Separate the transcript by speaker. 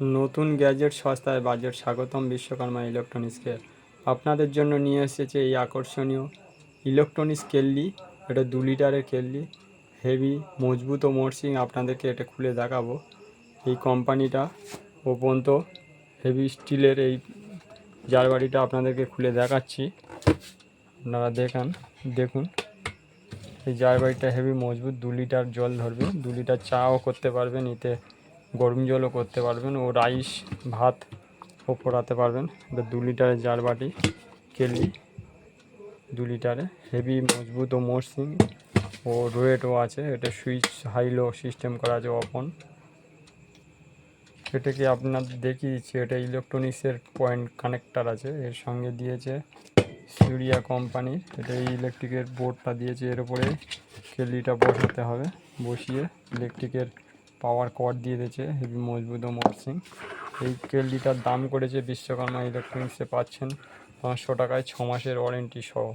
Speaker 1: নতুন গ্যাজেট সস্তায় বাজেট স্বাগতম বিশ্বকর্মা ইলেকট্রনিক্সকে আপনাদের জন্য নিয়ে এসেছে এই আকর্ষণীয় ইলেকট্রনিক্স কেল্লি। এটা দু লিটারের কেল্লি। হেভি, মজবুত ও মরসিং আপনাদেরকে এটা খুলে দেখাবো। এই কোম্পানিটা পর্যন্ত হেভি স্টিলের এই জারবাড়িটা আপনাদেরকে খুলে দেখাচ্ছি। আপনারা দেখান, দেখুন। এই জারবাড়িটা হেভি মজবুত, দু লিটার জল ধরবে। দু লিটার চাও করতে পারবেন এতে। গরম জলও করতে পারবেন ও রাইস, ভাত ও পোড়াতে পারবেন। এটা দু লিটারের জার বাটি কেলি, দু লিটারে। হেভি মজবুত ও মসৃণ ও রোয়েটও আছে। এটা সুইচ হাইলো সিস্টেম করা আছে অপন এটাকে আপনার দেখিয়েছি, এটা ইলেকট্রনিক্সের পয়েন্ট কানেক্টার আছে। এর সঙ্গে দিয়েছে সিউরিয়া কোম্পানির এটা এই ইলেকট্রিকের বোর্ডটা দিয়েছে। এর উপরে কেলিটা বসাতে হবে, বসিয়ে ইলেকট্রিকের পাওয়ার কর দিয়ে দিয়েছে হেভি মজবুত ও মরসিং। এই কেলডিটার দাম করেছে বিশ্বকর্মা ইলেকট্রনিক্সে পাচ্ছেন পাঁচশো টাকায় ছ মাসের ওয়ারেন্টি সহ।